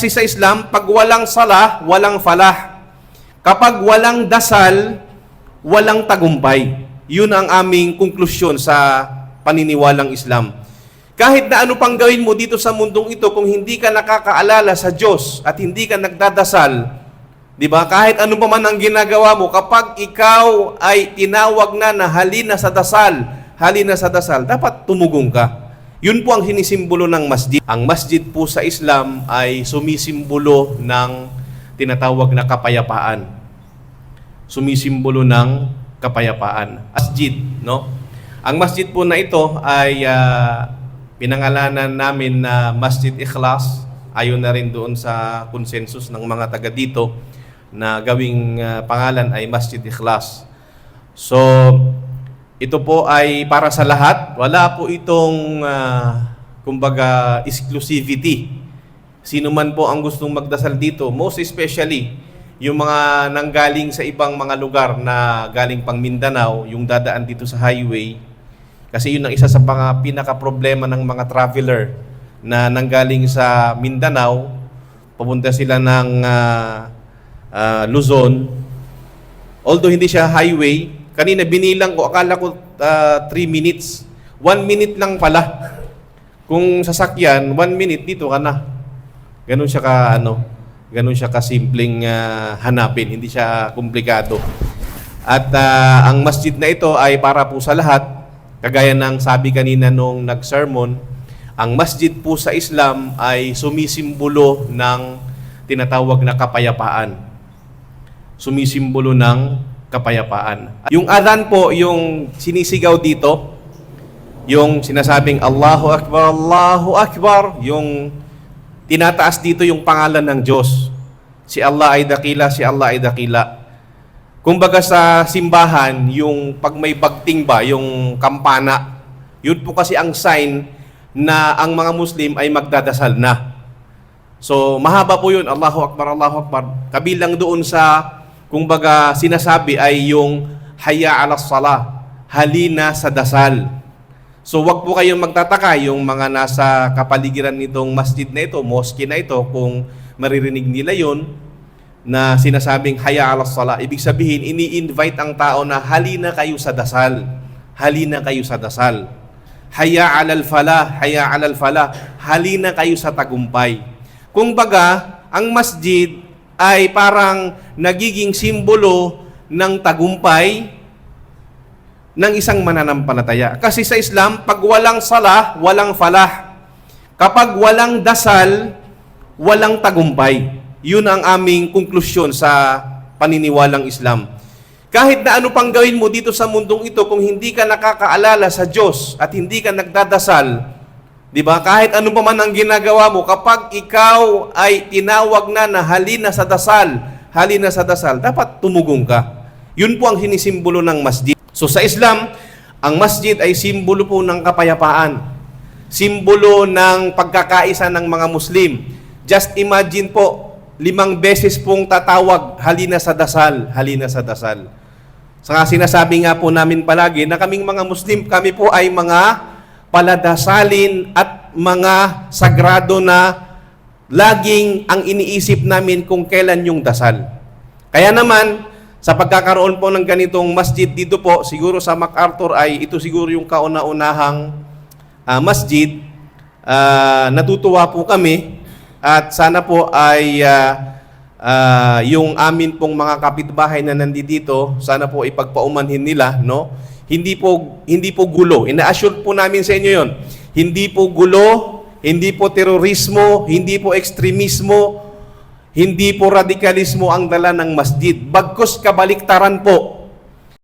Kasi sa Islam, pag walang salah, walang falah. Kapag walang dasal, walang tagumpay. Yun ang aming konklusyon sa paniniwalang Islam. Kahit na ano pang gawin mo dito sa mundong ito, kung hindi ka nakakaalala sa Diyos at hindi ka nagdadasal, di ba? Kahit ano pa man ang ginagawa mo, kapag ikaw ay tinawag na na halina sa dasal, halina sa dasal, dapat tumugong ka. Yun po ang sinisimbolo ng masjid. Ang masjid po sa Islam ay sumisimbolo ng tinatawag na kapayapaan. Sumisimbolo ng kapayapaan. Masjid, no? Ang masjid po na ito ay ah, pinangalanan namin na Masjid Ikhlas. Ayon na rin doon sa consensus ng mga taga dito na gawing ah, pangalan ay Masjid Ikhlas. So, ito po ay para sa lahat. Wala po itong, ah, kumbaga, exclusivity. Sino man po ang gustong magdasal dito, most especially yung mga nanggaling sa ibang mga lugar na galing pang Mindanao, yung dadaan dito sa highway. Kasi yun ang isa sa mga pinaka-problema ng mga traveler na nanggaling sa Mindanao, papunta sila ng ah, ah, Luzon, Although hindi siya highway, kanina binilang ko, akala ko 3 minutes. 1 minute lang pala. Kung sasakyan, 1 minute dito ka na. Ganun siya ka ano, ganun siya ka simpleng ah, hanapin, hindi siya komplikado. At ah, ang masjid na ito ay para po sa lahat. Kagaya ng sabi kanina nung nag-sermon, ang masjid po sa Islam ay sumisimbolo ng tinatawag na kapayapaan sumisimbolo ng kapayapaan. Yung adhan po, yung sinisigaw dito, yung sinasabing Allahu Akbar, Allahu Akbar, yung tinataas dito yung pangalan ng Diyos. Si Allah ay dakila, si Allah ay dakila. Kumbaga sa simbahan, yung pag may bagting ba, yung kampana, yun po kasi ang sign na ang mga Muslim ay magdadasal na. So, mahaba po yun. Allahu Akbar, Allahu Akbar. Kabilang doon sa, kumbaga, sinasabi ay yung haya ala salah, halina sa dasal. So, wag po kayong magtataka yung mga nasa kapaligiran nitong masjid na ito, mosque na ito, kung maririnig nila yon na sinasabing haya ala salah. Ibig sabihin, ini-invite ang tao na halina kayo sa dasal. Halina kayo sa dasal. Haya alal falah, haya alal falah. Halina kayo sa tagumpay. Kung baga, ang masjid ay parang nagiging simbolo ng tagumpay ng isang mananampalataya. Kasi sa Islam, pag walang salah, walang falah. Kapag walang dasal, walang tagumpay. Yun ang aming konklusyon sa paniniwalang Islam. Kahit na ano pang gawin mo dito sa mundong ito, kung hindi ka nakakaalala sa Diyos at hindi ka nagdadasal, Di ba? Kahit ano pa man ang ginagawa mo, kapag ikaw ay tinawag na na halina sa dasal, halina sa dasal, dapat tumugong ka. Yun po ang sinisimbolo ng masjid. So sa Islam, ang masjid ay simbolo po ng kapayapaan. Simbolo ng pagkakaisa ng mga Muslim. Just imagine po, limang beses pong tatawag, halina sa dasal, halina sa dasal. Saka sinasabi nga po namin palagi na kaming mga Muslim, kami po ay mga paladasalin at mga sagrado na laging ang iniisip namin kung kailan yung dasal. Kaya naman, sa pagkakaroon po ng ganitong masjid dito po, siguro sa MacArthur ay ito siguro yung kauna-unahang ah, masjid. Ah, natutuwa po kami at sana po ay ah, ah, yung amin pong mga kapitbahay na nandito, sana po ipagpaumanhin nila, no? Hindi po hindi po gulo. Ina-assure po namin sa inyo 'yon. Hindi po gulo, hindi po terorismo, hindi po ekstremismo, hindi po radikalismo ang dala ng masjid. Bagkus kabaliktaran po.